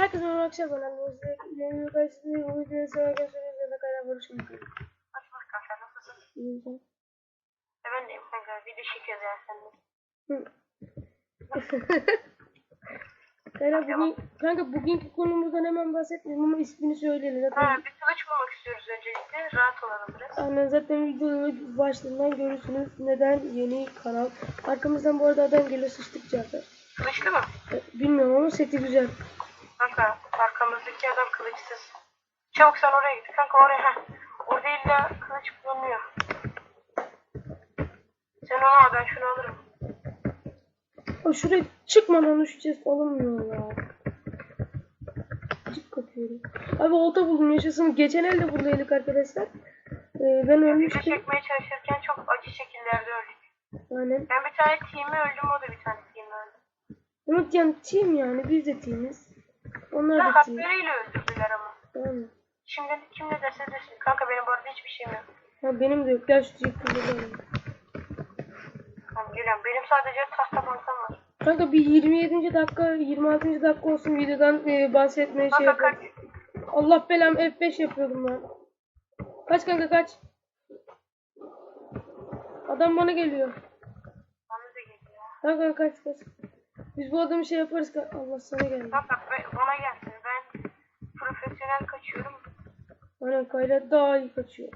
Herkese merhaba arkadaşlar ben Anadolu Yeni gazetede bu videoyu sonra arkadaşlar üzerinde karar barışmak üzere. Hoş bulduk kanka nasılsın? İyiyim. E ben kanka video çekiyoruz yani seninle. Kayra bugün, kanka bugünkü konumuzdan hemen bahsetmiyorum ama ismini söyleyelim. Zaten, Ha bir bulmak istiyoruz öncelikle. Rahat olalım biraz. Aynen zaten videonun başlığından görürsünüz. Neden yeni kanal. Arkamızdan bu arada adam geliyor sıçtıkça atar. Kılıçlı mı? E, Bilmiyorum ama seti güzel. Kanka arkamızdaki adam kılıçsız. Çabuk sen oraya git kanka oraya. Heh. Orada illa kılıç bulunuyor. Sen onu al ben şunu alırım. O şuraya çıkmadan chest alınmıyor ya. Çık kapıyorum. Abi olta buldum yaşasın. Geçen elde buradaydık arkadaşlar. Ee, ben ölmüştüm. çekmeye çalışırken çok acı şekillerde öldük. Aynen. Ben bir tane team'i öldüm o da bir tane team öldü. Umut yani team yani biz de teamiz. Onlar da haklarıyla öldürdüler ama. Tamam. Şimdi kim ne derse desin. Kanka benim bu arada hiçbir şeyim yok. Ha, benim de yok. Gel şu yıkıldı Tamam geliyorum. Benim sadece tahta bankam var. Kanka bir 27. dakika 26. dakika olsun videodan e, bahsetmeye şey Kanka yapalım. kaç. Allah belam F5 yapıyordum ben. Kaç kanka kaç. Adam bana geliyor. Bana da geliyor. Kanka kaç kaç. Biz bu adamı şey yaparız. Allah sana geldi. Bak bak be- bana gelsin. Ben profesyonel kaçıyorum. Aynen Kayra daha iyi kaçıyor.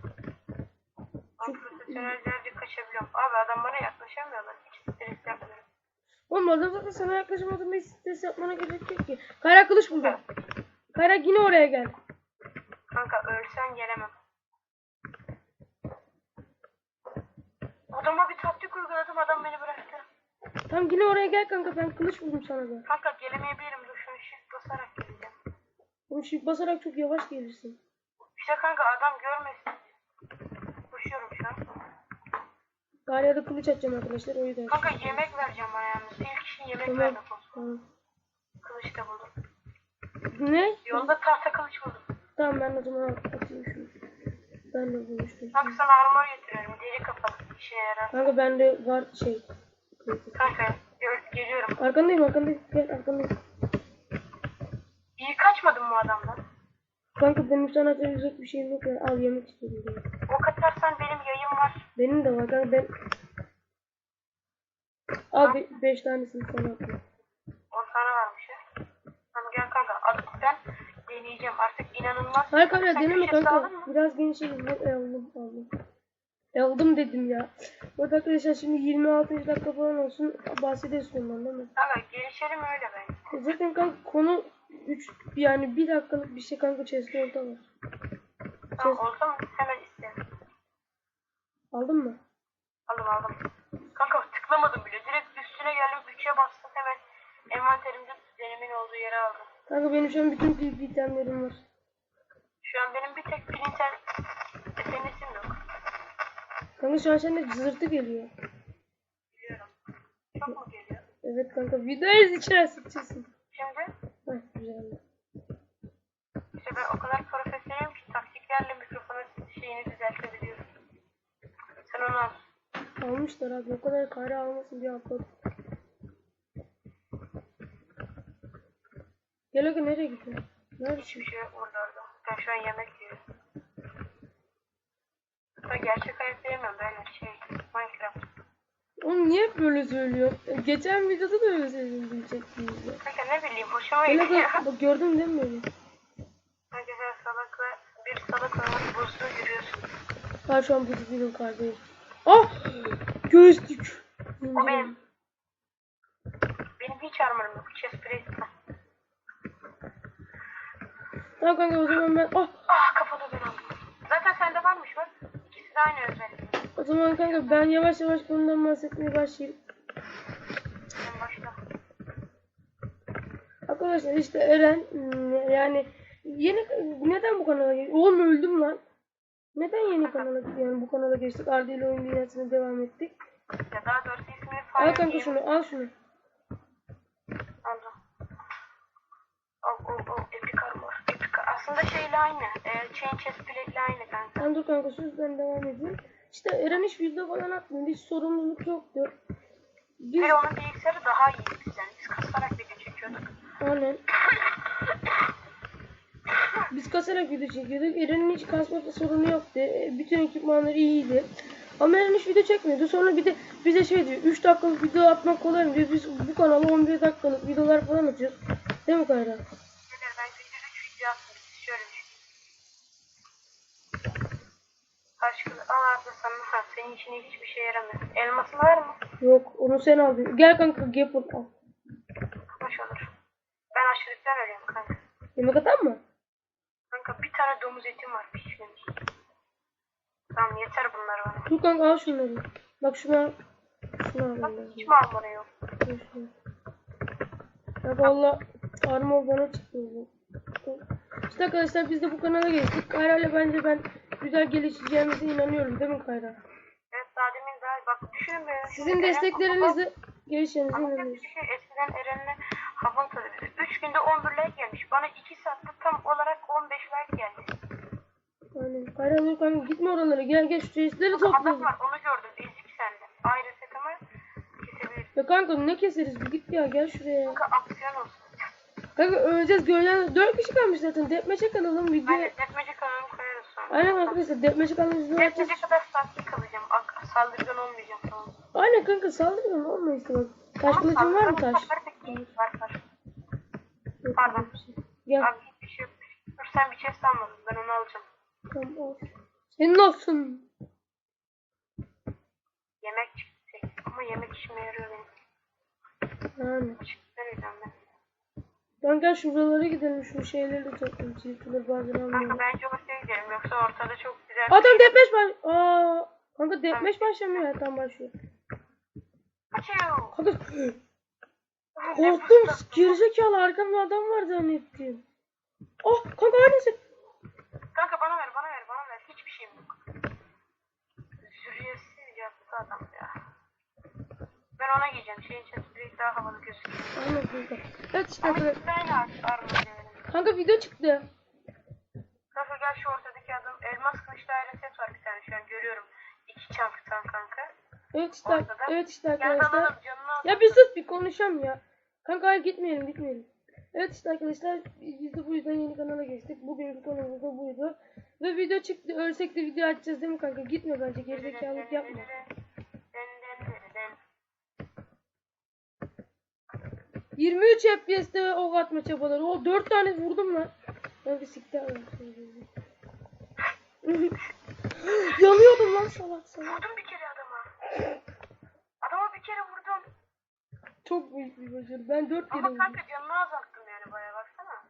Ben profesyonellerce kaçabiliyorum. Abi adam bana yaklaşamıyorlar. Hiç stres yapmıyorum. Oğlum adam zaten sana yaklaşamadım. Bir stres yapmana gerek yok ki. Kayra kılıç buldu. Kayra yine oraya gel. Kanka ölsen gelemem. Adama bir taktik uyguladım adam beni bıraktı. Tam yine oraya gel kanka. Ben kılıç buldum sana da. Kanka gelemeyebilirim. Dur şunu shift basarak geleceğim. Oğlum shift basarak çok yavaş gelirsin. İşte kanka adam görmesin. Koşuyorum şu an. Galya'da da kılıç atacağım arkadaşlar. O yüzden. Kanka yemek vereceğim bana yalnız. İlk işin yemek Tamam. vermek olsun. Tamam. Kılıç da buldum. Ne? Yolda tahta kılıç buldum. Tamam ben o zaman atayım şunu. Ben de bulmuştum. Bak sana armor getiriyorum. Deri kapalı. İşine yarar. Kanka bende var şey. Kanka gel- geliyorum. Arkandayım arkandayım. Gel arkandayım. İyi kaçmadın mı adamdan? Kanka benim sana atacak bir şeyim yok. ya. Al yemek istedim. diye. Ok atarsan benim yayım var. Benim de var kanka ben. Abi 5 tanesini sana atayım. 10 tane varmış ya. Tamam gel kanka. At, ben deneyeceğim. Artık inanılmaz. Hayır kanka deneme köşesi kanka. Biraz genişledim. Bak aldım aldım. Aldım dedim ya. Bak arkadaşlar şimdi 26. dakika falan olsun. Bahsediyorsun ondan değil mi? Kanka gelişelim öyle ben. E Zaten kanka konu 3 yani 1 dakikalık bir şey kanka chest'te orta var. Tamam oldu mu? Hemen iste. Aldın mı? Aldım aldım. Kanka tıklamadım bile. Direkt üstüne geldim. 3'e bastım hemen. Envanterimde denimin olduğu yere aldım. Kanka benim şu an bütün PvP itemlerim var. Şu an benim bir tek printer SNS'im yok. Kanka şu an sende zırtı geliyor. Biliyorum. Çok mu geliyor? Evet kanka videoyu içine sıçıyorsun. Şimdi Heh güzel. işte ben o kadar profesyonelim ki taktiklerle mikrofonun şeyini düzeltebiliyorum. Sen onu al. Almışlar abi o kadar kare almasın diye atladım. Gel aga nereye gidiyorsun? Neredesin? Hiçbir şey yok orada orada. Ben şu an yemek yiyorum. Gerçek böyle şey. Minecraft. Oğlum niye hep böyle söylüyorsun? E, Geçen videoda da öyle söyledim diyecektim. Kanka ne bileyim hoşuma gidiyor. aga bak gördün değil mi beni? Herkese salakla bir salak olmak buzlu yürüyorsun. Ben şu an buz değilim kardeşim. Ah! Gözlük. O benim. Benim hiç armorum yok. Chest plate. Tamam kanka o zaman ben... Ah! Ah kafanı ben aldım. Zaten sende varmış bak. Özellik. O zaman kanka ben yavaş yavaş konudan bahsetmeye başlayayım. Başla. Arkadaşlar işte Eren hmm, yani yeni neden bu kanala geçtik? Oğlum öldüm lan. Neden yeni kanala yani bu kanala geçtik? Arda ile oyun dünyasına devam ettik. Ya daha doğrusu ismini Al Fire kanka diye şunu al şunu. Aslında şeyle aynı. E, chain chest plate ile aynı kanka. Sen dur kanka sus ben devam edeyim. İşte Eren hiç video falan atmıyor. Hiç sorumluluk yoktu. Biz Bir onun bilgisayarı daha iyi bizden. Biz kasarak video çekiyorduk. aynen. kasarak video çekiyorduk. Eren'in hiç kasma sorunu yoktu. E, Bütün ekipmanları iyiydi. Ama Eren hiç video çekmiyordu. Sonra bir de bize şey diyor. 3 dakikalık video atmak kolay mı diyor. Biz bu kanala 11 dakikalık videolar falan atıyoruz. Değil mi Kayra? Neler ben günde 3 video attım. Şöyle bir şey. Karşılığı al abi senin işine hiçbir şey yaramıyor. Elması var mı? Yok onu sen al. Gel kanka yapın al. Hoş olur. Ben açlıktan ölüyorum kanka. Yemek atar mı? Kanka bir tane domuz etim var pişmemiş. Tamam yeter bunlar bana. Dur kanka al şunları. Bak şuna. Şuna al. Bak hiç mi almanı yok? Dur şuna. Ya valla armor bana çıktı. bu. İşte arkadaşlar biz de bu kanala geçtik. Kayra ile bence ben güzel gelişeceğimize inanıyorum değil mi Kayra? Evet daha demin daha bak düşünün be. Sizin desteklerinizle inanıyorum. bir şey eskiden Eren'le havan tadı. 3 günde 11 like gelmiş. Bana 2 saatte tam olarak 15 like geldi. Aynen. Kayra dur kanka gitme oralara gel gel şu Adam toplayalım. var onu gördüm. Ezik sende. Ayrı setimi kesebiliriz. Ya kanka ne keseriz bir git ya gel şuraya. Kanka aksiyon olsun. Kanka öleceğiz göreceğiz. 4 kişi kalmış zaten. Deathmatch'e kalalım video. Aynen detmece kanalımı koyarız sonra. Aynen arkadaşlar deathmatch'e kalalım video atacağız. Detmece kadar. Ak saldırgan olmayacağım tamam. Aynen kanka saldırın olma işte bak. Taş kılıcın var mı saldırgan taş? Var var. Yok, Pardon. bir şey. Gel. Abi hiçbir şey yok. Dur sen bir chest almadın. Ben onu alacağım. Tamam al. Senin olsun. Yemek çıktı. Ama yemek işime yarıyor benim. Yani. Çıktıramayacağım ben. Lan gel şuralara gidelim şu şeyleri de toplayalım. Çiftçiler bazen Kanka almıyor. bence ortaya gidelim. Yoksa ortada çok güzel Adam deathmatch baş... Aa, kanka deathmatch başlamıyor ya tam başlıyor. Kanka korktum gerizekalı arkamda adam var zannettim. Oh kanka aynısı. Kanka bana ver bana ver bana ver. Hiçbir şeyim yok. Zürriyetsiz yaptı adam ya. Ben ona giyeceğim. Şeyin direkt daha havalı gözüküyor. Aynen kanka. Evet işte Ama ben artık armağan Kanka video çıktı. Kanka gel şu ortadaki Evet işte Ortada. evet işte arkadaşlar. Ya bir sus bir konuşalım ya. Kanka hayır gitmeyelim gitmeyelim. Evet işte arkadaşlar biz de bu yüzden yeni kanala geçtik. Bugünkü konumuz da buydu. Ve video çıktı. Ölsek de video açacağız değil mi kanka? Gitme bence gerizekalılık yapma. Den. 23 FPS'te ok atma çabaları. O 4 tane vurdum lan. Ben bir siktir Yanıyordum lan salak salak. Vurdum bir kere adama. Adama bir kere vurdum. Çok büyük bir başarı. Ben 4 kere Ama vurdum. kanka canını azalttım yani baya baksana.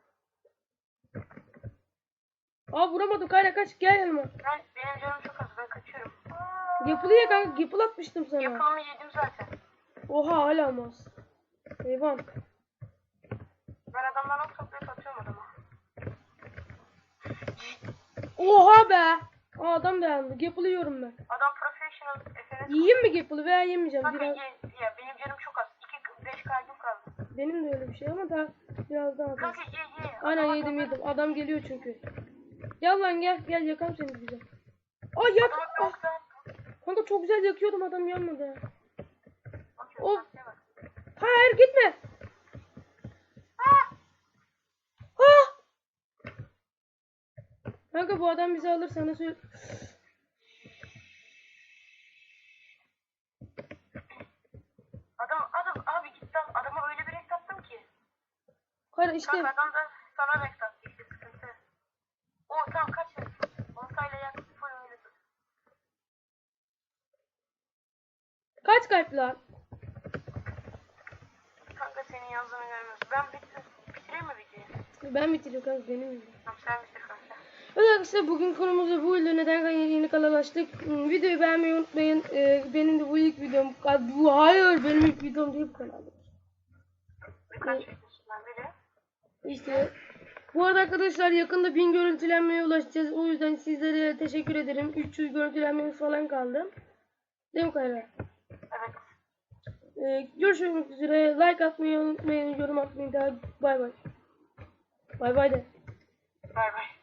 Aa vuramadım. Kayra kaç gel yanıma. Ben, benim canım çok az ben kaçıyorum. Yapılı ya kanka. Yapıl atmıştım sana. Yapılımı yedim zaten. Oha hala olmaz. Eyvah. Ben adamdan ok toplayıp atıyorum adama. Oha be. Aa adam dayandı. Gapple yiyorum ben. Adam professional FNS. Yiyeyim mi Gaple'ı veya yemeyeceğim. Kanka Biraz... ye, Benim de öyle bir şey ama daha biraz daha az. Aynen yedim yedim. Adam geliyor çünkü. Gel lan gel. Gel yakalım seni güzel. Aa yak. Ah, kanka çok güzel yakıyordum adam yanmadı. Of. Hayır gitme. Kanka bu adam bizi alır sana söyle. Adam adam abi gitti al- adama öyle bir renk attım ki. Kara işte Kanka adam da sana renk işte sıkıntı. O tamam kaç ya. Oltayla yak full oynadım. kaç kalp lan? Kanka senin yazdığını görmüyorsun. Ben bitir bitireyim mi videoyu? Ben bitiriyorum kanka benim yüzümden. Tamam sen bitir kanka. Evet arkadaşlar bugün konumuz da buydu. Neden yeni, kanal açtık? Hmm, Videoyu beğenmeyi unutmayın. Ee, benim de bu ilk videom. Bu hayır benim ilk videom değil bu kanalda. Birkaç ben biri. İşte bu arada arkadaşlar yakında 1000 görüntülenmeye ulaşacağız. O yüzden sizlere teşekkür ederim. 300 görüntülenmemiz falan kaldı. Değil mi Kayra? Evet. Ee, görüşmek üzere. Like atmayı unutmayın. Yorum atmayı da. Bay bay. Bay bay de. Bay bay.